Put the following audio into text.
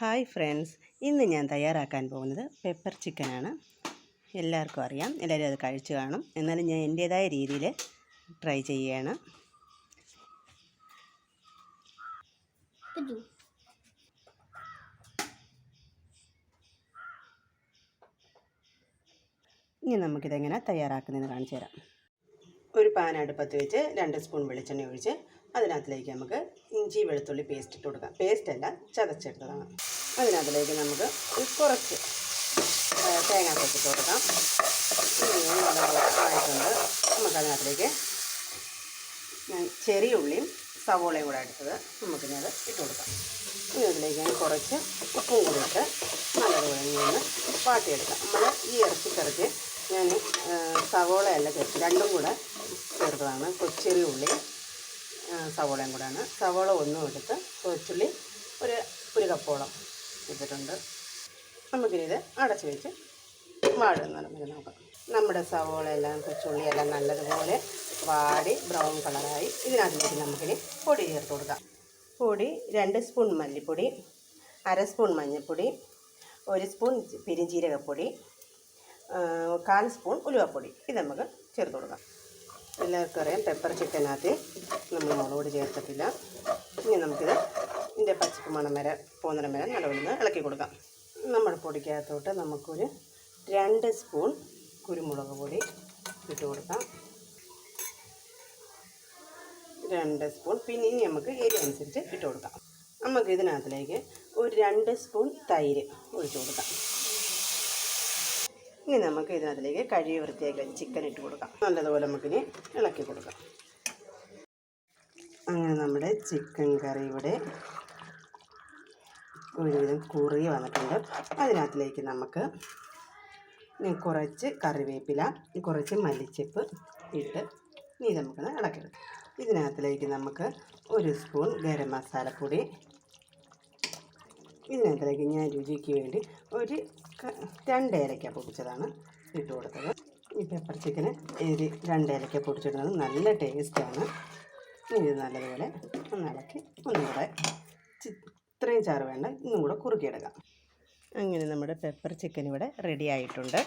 Hi friends ഇന്ന് ഞാൻ തയ്യാറാക്കാൻ പോകുന്നത് പെപ്പർ ചിക്കനാണ്. എല്ലാവർക്കും അറിയാം എല്ലാവരും അത് കഴിച്ചു കാണും. എന്നാലും ഞാൻ എന്റേതായ രീതിയിൽ ട്രൈ ചെയ്യുകയാണ്. ഇനി നമുക്കിതെങ്ങനെ തയ്യാറാക്കുന്നതെന്ന് കാണിച്ചു തരാം. ഒരു പാൻ അടുപ്പത്ത് വെച്ച് രണ്ട് സ്പൂൺ വെളിച്ചെണ്ണ ഒഴിച്ച് അതിനകത്തിലേക്ക് നമുക്ക് ഇഞ്ചി വെളുത്തുള്ളി പേസ്റ്റ് ഇട്ട് കൊടുക്കാം. പേസ്റ്റ് അല്ല ചതച്ചെടുത്തതാണ്. അതിനകത്തിലേക്ക് നമുക്ക് കുറച്ച് തേങ്ങ പൊട്ടിച്ച് കൊടുക്കാം. ആയിട്ടുണ്ട് നമുക്കതിനകത്തിലേക്ക് ഞാൻ ചെറിയ ഉള്ളിയും സവോളയും കൂടെ എടുത്തത് നമുക്കിനത് ഇട്ട് കൊടുക്കാം. ഇതിലേക്ക് ഞാൻ കുറച്ച് ഉപ്പും കൂടി ഇട്ട് നല്ലതുപോലെ നിന്ന് വാട്ടിയെടുക്കാം. നമ്മൾ ഈ ഇറച്ചിക്കറിക്ക് ഞാൻ സവോള സവോളയല്ല ചേർത്ത് രണ്ടും കൂടെ ചേർത്തതാണ് കൊച്ചരി ഉള്ളി സവോളയും കൂടെയാണ്. സവോള ഒന്നും എടുത്ത് കൊച്ചുള്ളി ഒരു ഒരു കപ്പോളം ഇട്ടിട്ടുണ്ട് നമുക്കിനിത് അടച്ച് വെച്ച് വാടുന്നതാണ് വരെ നോക്കാം. നമ്മുടെ സവോള എല്ലാം കൊച്ചുള്ളി എല്ലാം നല്ലതുപോലെ വാടി ബ്രൗൺ കളറായി ഇതിനകത്തേക്ക് നമുക്കിനി പൊടി ചേർത്ത് കൊടുക്കാം. പൊടി രണ്ട് സ്പൂൺ മല്ലിപ്പൊടി അര സ്പൂൺ മഞ്ഞൾപ്പൊടി ഒരു സ്പൂൺ പെരിഞ്ജീരകപ്പൊടി ആ, കാൽ സ്പൂൺ ഉലുവപ്പൊടി. ഇത് നമുക്ക് ചേർത്ത് കൊടുക്കാം. എല്ലാവർക്കും അറിയാം. പെപ്പർ ചിക്കനകത്ത് നമ്മൾ മുളക് ചേർത്തിട്ടില്ല. ഇനി നമുക്കിത് ഇതിന്റെ പച്ചക്ക് മണം വരെ പോകുന്നിടം വരെ നല്ലവണ്ണം ഇളക്കി കൊടുക്കാം. നമ്മുടെ പൊടിക്കകത്തോട്ട് നമുക്കൊരു രണ്ട് സ്പൂൺ കുരുമുളക് പൊടി ഇട്ട് കൊടുക്കാം. രണ്ട് സ്പൂൺ പിന്നെ ഇനി നമുക്ക് എരി അനുസരിച്ച് ഇട്ട് കൊടുക്കാം. നമുക്ക് ഇതിനകത്തിലേക്ക് ഒരു രണ്ട് സ്പൂൺ തൈര് ഒഴിച്ച് കൊടുക്കാം. ഇനി നമുക്ക് ഇതിനകത്തിലേക്ക് കഴുകി വൃത്തിയാക്കി ചിക്കൻ ഇട്ട് കൊടുക്കാം. നല്ലതുപോലെ നമുക്കിനി ഇളക്കി കൊടുക്കാം. അങ്ങനെ നമ്മുടെ ചിക്കൻ കറി ഇവിടെ ഒരുവിധം കുറി വന്നിട്ടുണ്ട്. അതിനകത്തിലേക്ക് നമുക്ക് കുറച്ച് കറിവേപ്പില കുറച്ച് മല്ലിച്ചപ്പ് ഇട്ട് ഇനി നമുക്കൊന്ന് ഇളക്കിയെടുക്കാം. ഇതിനകത്തിലേക്ക് നമുക്ക് ഒരു സ്പൂൺ ഗരം മസാലപ്പൊടി ഇതിനകത്തിലേക്ക് ഞാൻ രുചിക്ക് വേണ്ടി ഒരു രണ്ട് പൊടിച്ചതാണ് ഇട്ട് കൊടുത്തത്. ഈ പെപ്പർ ചിക്കന് ഒരു രണ്ട് പൊടിച്ചിടുന്നത് നല്ല ടേസ്റ്റാണ് ഇത് നല്ലതുപോലെ ഒന്നിളക്കി ഒന്നും കൂടെ ഇത്രയും ചാറ് വേണ്ട ഇന്നും കൂടെ കുറുക്കിയെടുക്കാം. അങ്ങനെ നമ്മുടെ പെപ്പർ ചിക്കൻ ഇവിടെ റെഡി ആയിട്ടുണ്ട്.